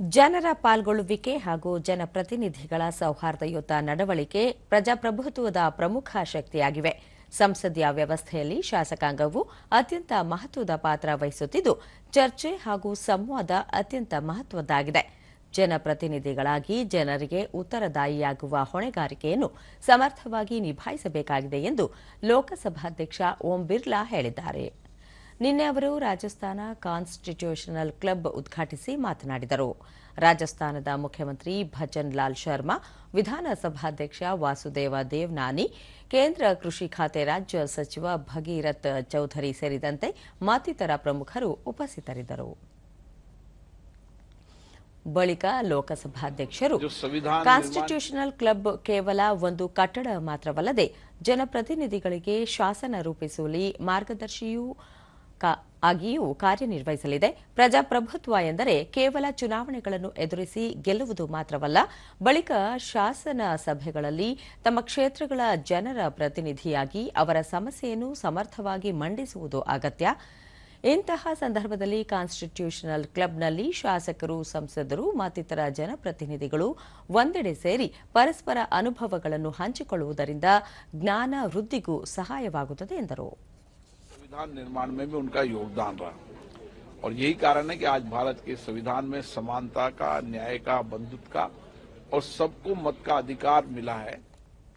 ಜನರ ಪಾಲ್ಗೊಳ್ಳುವಿಕೆ ಹಾಗೂ ಜನಪ್ರತಿನಿಧಿಗಳ ಸೌಹಾರ್ದಯುತ ನಡವಳಿಕೆ ಪ್ರಜಾಪ್ರಭುತ್ವದ ಪ್ರಮುಖ ಶಕ್ತಿಯಾಗಿವೆ. ಸಂಸದೀಯ ವ್ಯವಸ್ಥೆಯಲ್ಲಿ ಶಾಸಕಾಂಗವು ಅತ್ಯಂತ ಮಹತ್ವದ ಪಾತ್ರ ವಹಿಸುತ್ತಿದ್ದು, ಚರ್ಚೆ ಹಾಗೂ ಸಂವಾದ ಅತ್ಯಂತ ಮಹತ್ವದ್ದಾಗಿದೆ. ಜನಪ್ರತಿನಿಧಿಗಳಾಗಿ ಜನರಿಗೆ ಉತ್ತರದಾಯಿಯಾಗುವ ಹೊಣೆಗಾರಿಕೆಯನ್ನು ಸಮರ್ಥವಾಗಿ ನಿಭಾಯಿಸಬೇಕಾಗಿದೆ ಎಂದು ಲೋಕಸಭಾಧ್ಯಕ್ಷ ಓಂ ಬಿರ್ಲಾ ಹೇಳಿದ್ದಾರೆ. ನಿನ್ನೆ ಅವರು ರಾಜಸ್ಥಾನ ಕಾನ್ಸ್ಟಿಟ್ಯೂಷನಲ್ ಕ್ಲಬ್ ಉದ್ಘಾಟಿಸಿ ಮಾತನಾಡಿದರು. ರಾಜಸ್ಥಾನದ ಮುಖ್ಯಮಂತ್ರಿ ಭಜನ್ ಲಾಲ್ ಶರ್ಮಾ ವಿಧಾನಸಭಾಧ್ಯಕ್ಷ ವಾಸುದೇವ ದೇವ್ನಾನಿ ಕೇಂದ್ರ ಕೃಷಿ ಖಾತೆ ರಾಜ್ಯ ಸಚಿವ ಭಗೀರಥ್ ಚೌಧರಿ ಸೇರಿದಂತೆ ಮತ್ತಿತರ ಪ್ರಮುಖರು ಉಪಸ್ಥಿತರಿದ್ದರು. ಬಳಿಕ ಲೋಕಸಭಾಧ್ಯಕ್ಷರು ಕಾನ್ಸ್ಟಿಟ್ಯೂಷನಲ್ ಕ್ಲಬ್ ಕೇವಲ ಒಂದು ಕಟ್ಟಡ ಮಾತ್ರವಲ್ಲದೆ ಜನಪ್ರತಿನಿಧಿಗಳಿಗೆ ಶಾಸನ ರೂಪಿಸುವಲ್ಲಿ ಮಾರ್ಗದರ್ಶಿಯೂ ಆಗಿಯೂ ಕಾರ್ಯನಿರ್ವಹಿಸಲಿದೆ. ಪ್ರಜಾಪ್ರಭುತ್ವ ಎಂದರೆ ಕೇವಲ ಚುನಾವಣೆಗಳನ್ನು ಎದುರಿಸಿ ಗೆಲ್ಲುವುದು ಮಾತ್ರವಲ್ಲ, ಬಳಿಕ ಶಾಸನ ಸಭೆಗಳಲ್ಲಿ ತಮ್ಮ ಕ್ಷೇತ್ರಗಳ ಜನರ ಪ್ರತಿನಿಧಿಯಾಗಿ ಅವರ ಸಮಸ್ಯೆಯನ್ನು ಸಮರ್ಥವಾಗಿ ಮಂಡಿಸುವುದು ಅಗತ್ಯ. ಇಂತಹ ಸಂದರ್ಭದಲ್ಲಿ ಕಾನ್ಸ್ಟಿಟ್ಯೂಷನಲ್ ಕ್ಲಬ್ನಲ್ಲಿ ಶಾಸಕರು, ಸಂಸದರು, ಮತ್ತಿತರ ಜನಪ್ರತಿನಿಧಿಗಳು ಒಂದೆಡೆ ಸೇರಿ ಪರಸ್ಪರ ಅನುಭವಗಳನ್ನು ಹಂಚಿಕೊಳ್ಳುವುದರಿಂದ ಜ್ಞಾನ ವೃದ್ಧಿಗೂ ಸಹಾಯವಾಗುತ್ತದೆ ಎಂದರು. संविधान निर्माण में भी उनका योगदान रहा। और यही कारण है कि आज भारत के संविधान में समानता का, न्याय का, बंधुत्व का और सबको मत का अधिकार मिला है।